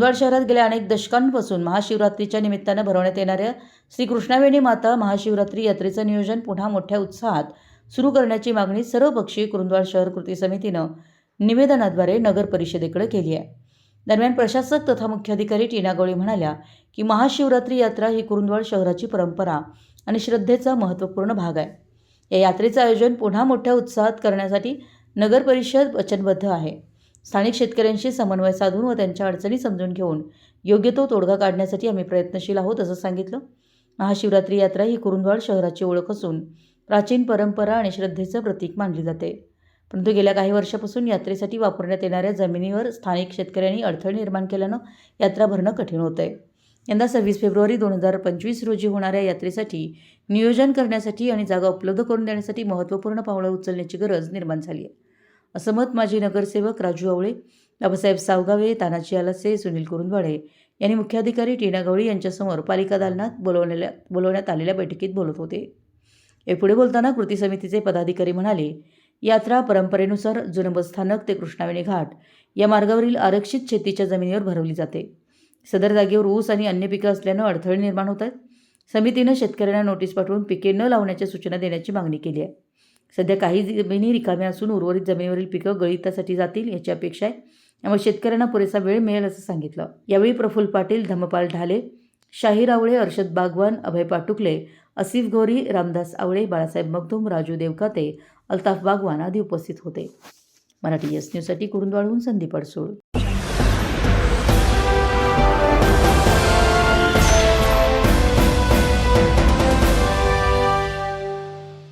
कुरुंदवाड शहरात गेल्या अनेक दशकांपासून महाशिवरात्रीच्या निमित्तानं भरवण्यात येणाऱ्या श्री कृष्णावेणी माता महाशिवरात्री यात्रेचं नियोजन पुन्हा मोठ्या उत्साहात सुरू करण्याची मागणी सर्वपक्षीय कुरुंदवाड शहर कृती समितीनं निवेदनाद्वारे नगर परिषदेकडे केली आहे. दरम्यान प्रशासक तथा मुख्याधिकारी टीना गवळी म्हणाल्या की महाशिवरात्री यात्रा ही कुरुंदवाड शहराची परंपरा आणि श्रद्धेचा महत्त्वपूर्ण भाग आहे. या यात्रेचं आयोजन पुन्हा मोठ्या उत्साहात करण्यासाठी नगर परिषद वचनबद्ध आहे. स्थानिक शेतकऱ्यांशी समन्वय साधून व त्यांच्या अडचणी समजून घेऊन योग्य तो तोडगा काढण्यासाठी आम्ही प्रयत्नशील आहोत असं सांगितलं. महाशिवरात्री यात्रा ही कुरुंदवाड शहराची ओळख असून प्राचीन परंपरा आणि श्रद्धेचं प्रतीक मानली जाते. परंतु गेल्या काही वर्षापासून यात्रेसाठी वापरण्यात येणाऱ्या जमिनीवर स्थानिक शेतकऱ्यांनी अडथळे निर्माण केल्यानं यात्रा भरणं कठीण होत आहे यंदा सव्वीस फेब्रुवारी दोन हजार पंचवीस रोजी होणाऱ्या यात्रेसाठी नियोजन करण्यासाठी आणि जागा उपलब्ध करून देण्यासाठी महत्त्वपूर्ण पावलं उचलण्याची गरज निर्माण झाली आहे असं मत माजी नगरसेवक राजू आवळे बाबासाहेब सावगावे तानाजी आलसे सुनील कुरुंदवाडे यांनी मुख्याधिकारी टीना गवळी यांच्यासमोर पालिका दालनात बोलवलेल्या बोलवण्यात आलेल्या बैठकीत बोलत होते. हे पुढे बोलताना कृती समितीचे पदाधिकारी म्हणाले यात्रा परंपरेनुसार जुनं बसस्थानक ते कृष्णावेणी घाट या मार्गावरील आरक्षित शेतीच्या जमिनीवर भरवली जाते. सदर जागेवर ऊस आणि अन्य पिकं असल्यानं अडथळे निर्माण होत आहेत. समितीनं शेतकऱ्यांना नोटीस पाठवून पिके न लावण्याच्या सूचना देण्याची मागणी केली आहे. सध्या काही जमिनी रिकाम्या असून उर्वरित जमिनीवरील पिकं गळितासाठी जातील याची अपेक्षा आहे. त्यामुळे शेतकऱ्यांना पुरेसा वेळ मिळेल असं सांगितलं. यावेळी प्रफुल्ल पाटील धमपाल ढाले शाहीर आवळे अर्षद बागवान अभय पाटुकले असिफ गौरी रामदास आवळे बाळासाहेब मगदूम राजू देवकाते अल्ताफ बागवान आदी उपस्थित होते. मराठी एस न्यूजसाठी कुरुंदवाडहून संदीप अडसूळ.